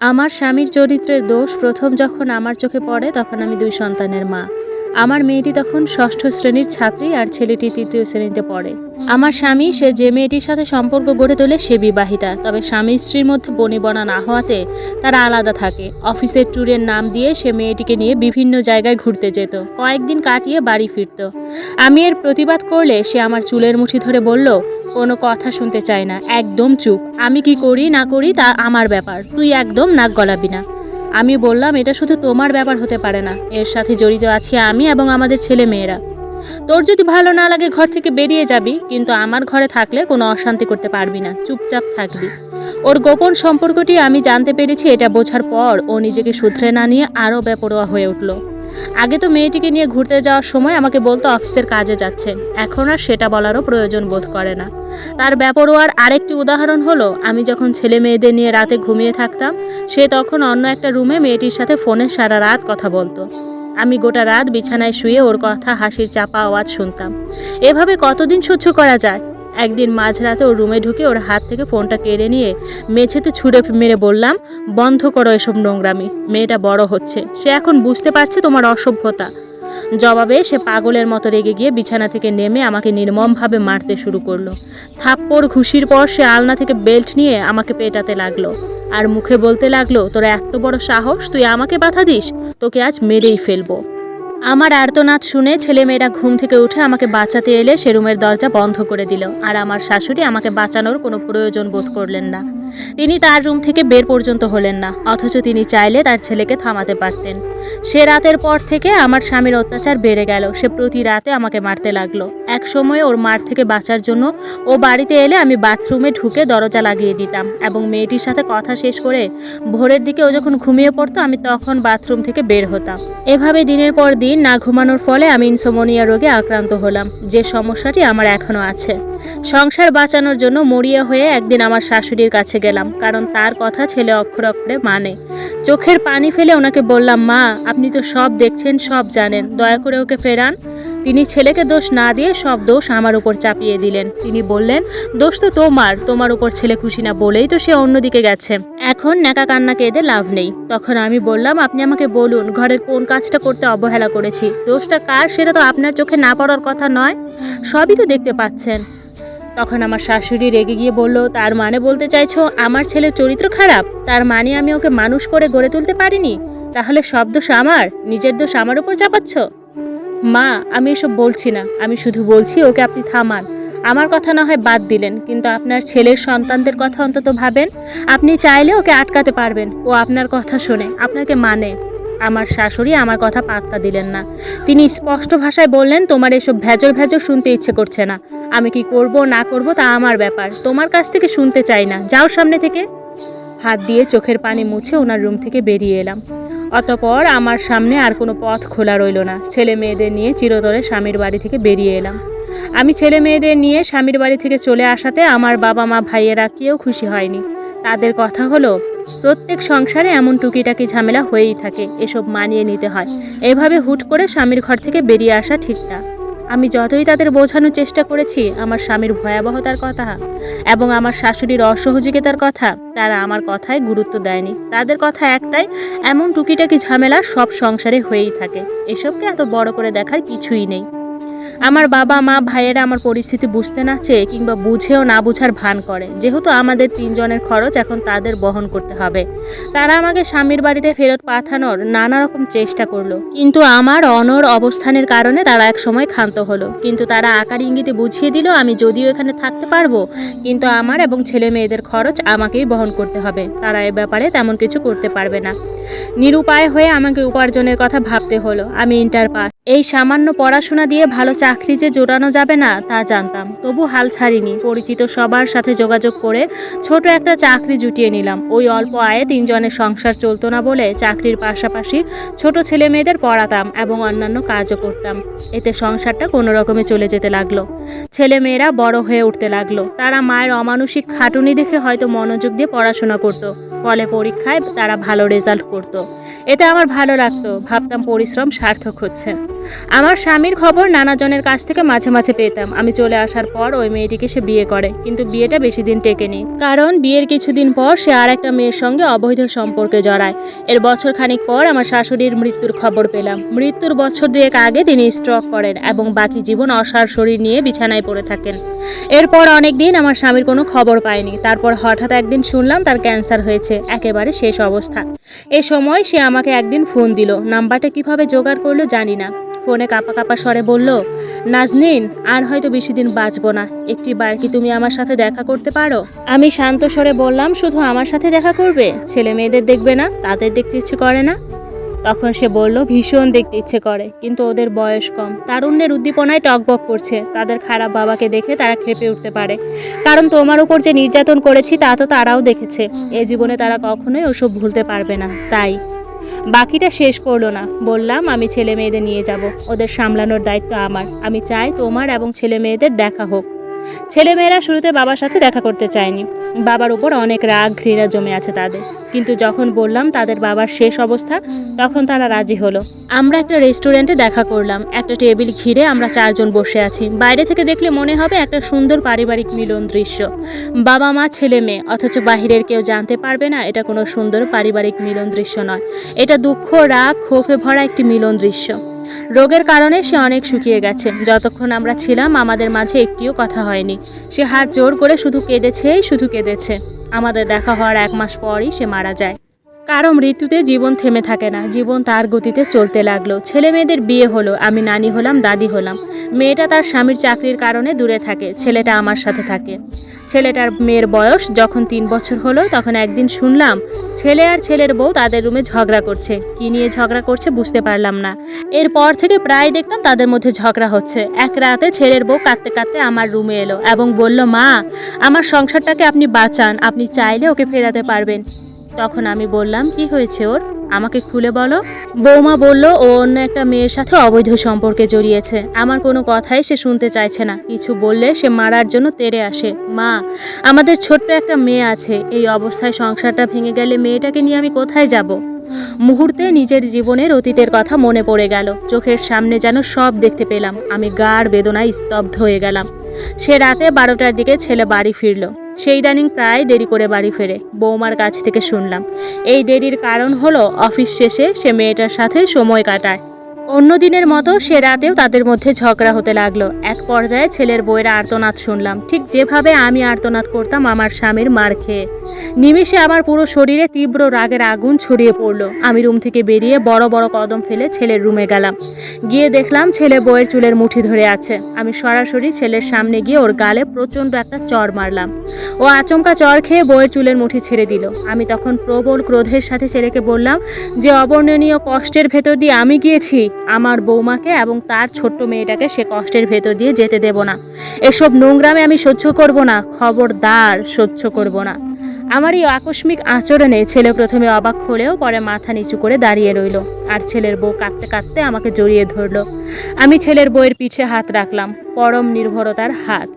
আমার স্বামীর চরিত্রের দোষ প্রথম যখন আমার চোখে পড়ে তখন আমি দুই সন্তানের মা। আমার মেয়েটি তখন ষষ্ঠ শ্রেণির ছাত্রী আর ছেলেটি তৃতীয় শ্রেণীতে পড়ে। আমার স্বামী, সে যে মেয়েটির সাথে সম্পর্ক গড়ে তোলে, সে বিবাহিতা। তবে স্বামী স্ত্রীর মধ্যে বনিবনা না হওয়াতে তারা আলাদা থাকে। অফিসের ট্যুরের নাম দিয়ে সে মেয়েটিকে নিয়ে বিভিন্ন জায়গায় ঘুরতে যেত। কয়েকদিন কাটিয়ে বাড়ি ফিরত। আমি এর প্রতিবাদ করলে সে আমার চুলের মুঠি ধরে বলল, কোনো কথা শুনতে চায় না। একদম চুপ। আমি কি করি না করি তা আমার ব্যাপার। তুই একদম নাক গলাবি না। আমি বললাম, এটা শুধু তোমার ব্যাপার হতে পারে না। এর সাথে জড়িত আছি আমি এবং আমাদের ছেলে মেয়েরা তোর যদি ভালো না লাগে ঘর থেকে বেরিয়ে যাবি, কিন্তু আমার ঘরে থাকলে কোনো অশান্তি করতে পারবি না। চুপচাপ থাকবি। ওর গোপন সম্পর্কটি আমি জানতে পেরেছি, এটা বোঝার পর ও নিজেকে শুধরে না নিয়ে আরও বেপরোয়া হয়ে উঠল। আগে তো মেয়েটিকে নিয়ে ঘুরতে যাওয়ার সময় আমাকে বলতো অফিসের কাজে যাচ্ছে। এখন আর সেটা বলারও প্রয়োজন বোধ করে না। তার ব্যাপরোয়ার আরেকটি উদাহরণ হলো, আমি যখন ছেলে মেয়েদের নিয়ে রাতে ঘুমিয়ে থাকতাম, সে তখন অন্য একটা রুমে মেয়েটির সাথে ফোনে সারা রাত কথা বলতো। আমি গোটা রাত বিছানায় শুয়ে ওর কথা হাসির চাপা আওয়াজ শুনতাম। এভাবে কতদিন সহ্য করা যায়? একদিন মাঝরাতে ওর রুমে ঢুকে ওর হাত থেকে ফোনটা কেড়ে নিয়ে মেঝেতে ছুঁড়ে মেরে বললাম, বন্ধ করো এসব নোংরামি, মেয়েটা বড় হচ্ছে। সে এখন বুঝতে পারছে তোমার অসভ্যতা। জবাবে সে পাগলের মতো রেগে গিয়ে বিছানা থেকে নেমে আমাকে নির্মমভাবে মারতে শুরু করল। থাপ্পড় ঘুষির পর সে আলনা থেকে বেল্ট নিয়ে আমাকে পেটাতে লাগল। আর মুখে বলতে লাগল, তোর এত বড় সাহস, তুই আমাকে বাধা দিস? তোকে আজ মেরেই ফেলব। আমার আর্তনাদ শুনে ছেলেমেয়েরা ঘুম থেকে উঠে আমাকে বাঁচাতে এলে সে রুমের দরজা বন্ধ করে দিল, আর আমার শাশুড়ি আমাকে বাঁচানোর কোনো প্রয়োজন বোধ করলেন না। তিনি তার রুম থেকে বের পর্যন্ত হলেন না, অথচ তিনি চাইলে তার ছেলেকে থামাতে পারতেন। সে রাতের পর থেকে আমার স্বামীর অত্যাচার বেড়ে গেল। সে প্রতি রাতে আমাকে মারতে লাগল। এক সময় ওর মার থেকে বাঁচার জন্য ও বাড়িতে এলে আমি বাথরুমে ঢুকে দরজা লাগিয়ে দিতাম এবং মেয়েটির সাথে কথা শেষ করে ভোরের দিকে ও যখন ঘুমিয়ে পড়তো, আমি তখন বাথরুম থেকে বের হতাম। এভাবে দিনের পর দিন না ঘুমানোর ফলে আমি ইনসোমোনিয়া রোগে আক্রান্ত হলাম। যে সমস্যাটি আমার এখনও আছে। সংসার বাঁচানোর জন্য মরিয়া হয়ে একদিন আমার শাশুড়ির কাছে গেলাম, কারণ তার কথা ছেলে অক্ষর অক্ষরে মানে। চোখের পানি ফেলে ওনাকে বললাম, মা, আপনি তো সব দেখছেন, সব জানেন, দয়া করে ওকে ফেরান। তিনি ছেলেকে দোষ না দিয়ে সব দোষ আমার উপর চাপিয়ে দিলেন। তিনি বললেন, দোষ তো তোমার তোমার উপর ছেলে খুশি না বলেই তো সে অন্যদিকে গেছে। এখন ন্যাকা কান্না কেঁদে লাভ নেই। তখন আমি বললাম, আপনি আমাকে বলুন, ঘরের কোন কাজটা করতে অবহেলা করেছি? দোষটা কার সেটা তো আপনার চোখে না পড়ার কথা নয়। সবই তো দেখতে পাচ্ছেন। তখন আমার শাশুড়ি রেগে গিয়ে বলল, তার মানে বলতে চাইছো আমার ছেলের চরিত্র খারাপ? তার মানে আমি ওকে মানুষ করে গড়ে তুলতে পারিনি? তাহলে সব দোষ আমার? নিজের দোষ আমার উপর চাপাচ্ছ? মা, আমি এসব বলছি না। আমি শুধু বলছি ওকে আপনি থামান। আমার কথা না হয় বাদ দিলেন, কিন্তু আপনার ছেলের সন্তানদের কথা অন্তত ভাবেন। আপনি চাইলে ওকে আটকাতে পারবেন। ও আপনার কথা শোনে, আপনাকে মানে। আমার শাশুড়ি আমার কথা পাত্তা দিলেন না। তিনি স্পষ্ট ভাষায় বললেন, তোমার এসব ভেজর ভেজর শুনতে ইচ্ছে করছে না। আমি কি করব, না করব, তা আমার ব্যাপার। তোমার কাছ থেকে শুনতে চাই না। যাও সামনে থেকে। হাত দিয়ে চোখের পানি মুছে ওনার রুম থেকে বেরিয়ে এলাম। অতপর আমার সামনে আর কোনো পথ খোলা রইল না। ছেলে মেয়েদের নিয়ে চিরতরে স্বামীর বাড়ি থেকে বেরিয়ে এলাম। আমি ছেলে মেয়েদের নিয়ে স্বামীর বাড়ি থেকে চলে আসাতে আমার বাবা মা ভাইয়েরা কেউ খুশি হয়নি। তাদের কথা হলো প্রত্যেক সংসারে এমন টুকিটাকি ঝামেলা হয়েই থাকে, এসব মানিয়ে নিতে হয়। এভাবে হুট করে স্বামীর ঘর থেকে বেরিয়ে আসা ঠিক না। আমি যতই তাদের বোঝানোর চেষ্টা করেছি, আমার স্বামীর ভয়াবহতার কথা এবং আমার শাশুড়ির অসহযোগিতার কথা, তারা আমার কথায় গুরুত্ব দেয়নি। তাদের কথা একটাই, এমন টুকিটাকি ঝামেলা সব সংসারে হয়েই থাকে। এসবকে এত বড় করে দেখার কিছুই নেই। আমার বাবা, মা, ভাইয়েরা আমার পরিস্থিতি বুঝতে না চেয়ে কিংবা বুঝেও না বুঝার ভান করে। যেহেতু আমাদের তিনজনের খরচ, এখন তাদের বহন করতে হবে। তারা আমাকে স্বামীর বাড়িতে ফেরত পাঠানোর নানা রকম চেষ্টা করল। কিন্তু আমার অনর অবস্থানের কারণে তারা এক সময় ক্ষান্ত হলো। কিন্তু তারা আকার ইঙ্গিতে বুঝিয়ে দিল, আমি যদিও এখানে থাকতে পারব, কিন্তু আমার এবং ছেলে মেয়েদের খরচ আমাকেই বহন করতে হবে। তারা এ ব্যাপারে তেমন কিছু করতে পারবে না। নিরুপায় হয়ে আমাকে উপার্জনের কথা ভাবতে হলো। আমি ইন্টার পাস এই সামান্য পড়াশোনা দিয়ে ভালো চাকরি যে জোটানো যাবে না, তা জানতাম। তবু হাল ছাড়িনি। পরিচিত সবার সাথে যোগাযোগ করে ছোট একটা চাকরি জুটিয়ে নিলাম। ওই অল্প আয়ে তিনজনের সংসার চলতো না বলে চাকরির পাশাপাশি ছোট ছেলে মেয়েদের পড়াতাম এবং অন্যান্য কাজও করতাম। এতে সংসারটা কোনো রকমে চলে যেতে লাগল। ছেলে মেয়েরা বড় হয়ে উঠতে লাগল। তারা মায়ের অমানসিক খাটুনি দেখে হয়তো মনোযোগ দিয়ে পড়াশোনা করতো। ফলে পরীক্ষায় তারা ভালো রেজাল্ট করতো। এতে আমার ভালো লাগতো। ভাবতাম পরিশ্রম সার্থক হচ্ছে। আমার স্বামীর খবর নানাজনের কাছ থেকে মাঝে মাঝে পেতাম। আমি চলে আসার পর ওই মেয়েটিকে সে বিয়ে করে, কিন্তু বিয়েটা বেশি দিন টেকেনি। কারণ বিয়ের কিছুদিন পর সে আর একটা মেয়ের সঙ্গে অবৈধ সম্পর্কে জড়ায়। এর বছর খানিক পর আমার শাশুড়ির মৃত্যুর খবর পেলাম। মৃত্যুর বছর দুয়েক আগে তিনি স্ট্রোক করেন এবং বাকি জীবন অসার শরীর নিয়ে বিছানায় পড়ে থাকেন। এরপর অনেক দিন আমার স্বামীর কোনো খবর পায়নি। তারপর হঠাৎ একদিন শুনলাম তার ক্যান্সার হয়েছে। একেবারে শেষ অবস্থা। এ সময় সে আমাকে একদিন ফোন দিল। নাম্বারটা কীভাবে জোগাড় করল জানি না। ফোনে কাপা কাপা স্বরে বলল, নাজনিন, আর হয়তো বেশি দিন বাঁচবো না। একটি বার কি তুমি আমার সাথে দেখা করতে পারো? আমি শান্ত স্বরে বললাম, শুধু আমার সাথে দেখা করবে? ছেলে মেয়েদের দেখবে না, তাদের দেখতে ইচ্ছে করে না? তখন সে বলল, ভীষণ দেখতে ইচ্ছে করে, কিন্তু ওদের বয়স কম। তারুণ্যের উদ্দীপনায় টকবক করছে। তাদের খারাপ বাবাকে দেখে তারা খেপে উঠতে পারে। কারণ তোমার উপর যে নির্যাতন করেছি, তা তো তারাও দেখেছে। এ জীবনে তারা কখনোই ওসব ভুলতে পারবে না। তাই বাকিটা শেষ করল না। বললাম, আমি ছেলে মেয়েদের নিয়ে যাব। ওদের সামলানোর দায়িত্ব আমার। আমি চাই তোমার এবং ছেলে মেয়েদের দেখা হোক। ছেলে মেয়েরা শুরুতে বাবার সাথে দেখা করতে চায়নি। বাবার উপর অনেক রাগ, ঘৃণা জমে আছে তাদের। কিন্তু যখন বললাম তাদের বাবার শেষ অবস্থা, তখন তারা রাজি হলো। আমরা একটা রেস্টুরেন্টে দেখা করলাম। একটা টেবিল ঘিরে আমরা চারজন বসে আছি। বাইরে থেকে দেখলে মনে হবে একটা সুন্দর পারিবারিক মিলন দৃশ্য। বাবা মা, ছেলে মেয়ে, অথচ বাহিরের কেউ জানতে পারবে না এটা কোনো সুন্দর পারিবারিক মিলন দৃশ্য নয়। এটা দুঃখ, রাগ, ক্ষোভে ভরা একটি মিলন দৃশ্য। রোগের কারণে সে অনেক শুকিয়ে গেছে। যতক্ষণ আমরা ছিলাম, আমাদের মাঝে একটিও কথা হয়নি। সে হাত জোর করে শুধু কেঁদেছেই শুধু কেঁদেছে। আমাদের দেখা হওয়ার এক মাস পরই সে মারা যায়। কারও মৃত্যুতে জীবন থেমে থাকে না। জীবন তার গতিতে চলতে লাগল। ছেলে মেয়েদের বিয়ে হলো, আমি নানি হলাম, দাদি হলাম। মেয়েটা তার স্বামীর চাকরির কারণে দূরে থাকে, ছেলেটা আমার সাথে থাকে। ছেলেটার মেয়ের বয়স যখন তিন বছর হলো, তখন একদিন শুনলাম, ছেলে আর ছেলের বউ তাদের রুমে ঝগড়া করছে। কি নিয়ে ঝগড়া করছে বুঝতে পারলাম না। এরপর থেকে প্রায় দেখতাম তাদের মধ্যে ঝগড়া হচ্ছে। এক রাতে ছেলের বউ কাঁদতে কাঁদতে আমার রুমে এলো এবং বলল, মা, আমার সংসারটাকে আপনি বাঁচান। আপনি চাইলে ওকে ফেরাতে পারবেন। তখন আমি বললাম, কি হয়েছে ওর? আমাকে খুলে বলো। বৌমা বলল, ও অন্য একটা মেয়ের সাথে অবৈধ সম্পর্কে জড়িয়েছে। আমার কোনো কথাই সে শুনতে চাইছে না। কিছু বললে সে মারার জন্য তেড়ে আসে। মা, আমাদের ছোট্ট একটা মেয়ে আছে। এই অবস্থায় সংসারটা ভেঙে গেলে মেয়েটাকে নিয়ে আমি কোথায় যাব? মুহূর্তে নিজের জীবনের অতীতের কথা মনে পড়ে গেল। চোখের সামনে যেন সব দেখতে পেলাম। আমি গাঢ় বেদনায় স্তব্ধ হয়ে গেলাম। সে রাতে বারোটার দিকে ছেলে বাড়ি ফিরল। সেই ইদানিং প্রায় দেরি করে বাড়ি ফেরে, বৌমার কাছ থেকে শুনলাম। এই দেরির কারণ হলো, অফিস শেষে সে মেয়েটার সাথে সময় কাটায়। অন্য দিনের মতো সে রাতেও তাদের মধ্যে ঝগড়া হতে লাগল। এক পর্যায়ে ছেলের বইয়ের আর্তনাদ শুনলাম। ঠিক যেভাবে আমি আর্তনাদ করতাম আমার স্বামীর মার খেয়ে। নিমিষে আমার পুরো শরীরে তীব্র রাগের আগুন ছড়িয়ে পড়ল। আমি রুম থেকে বেরিয়ে বড় বড় কদম ফেলে ছেলের রুমে গেলাম। গিয়ে দেখলাম ছেলে বইয়ের চুলের মুঠি ধরে আছে। আমি সরাসরি ছেলের সামনে গিয়ে ওর গালে প্রচণ্ড একটা চর মারলাম। ও আচমকা চর খেয়ে বইয়ের চুলের মুঠি ছেড়ে দিল। আমি তখন প্রবল ক্রোধের সাথে ছেলেকে বললাম যে, অবর্ণনীয় কষ্টের ভেতর দিয়ে আমি গিয়েছি। আমার বৌমাকে এবং তার ছোট্ট মেয়েটাকে সে কষ্টের ভেতর দিয়ে যেতে দেব না। এসব নোংরামে আমি সহ্য করব না, খবরদার সহ্য করব না। আমার এই আকস্মিক আচরণে ছেলে প্রথমে অবাক হলেও পরে মাথা নিচু করে দাঁড়িয়ে রইল আর ছেলের বউ কাঁদতে কাঁদতে আমাকে জড়িয়ে ধরল। আমি ছেলের বউয়ের পিছে হাত রাখলাম, পরম নির্ভরতার হাত।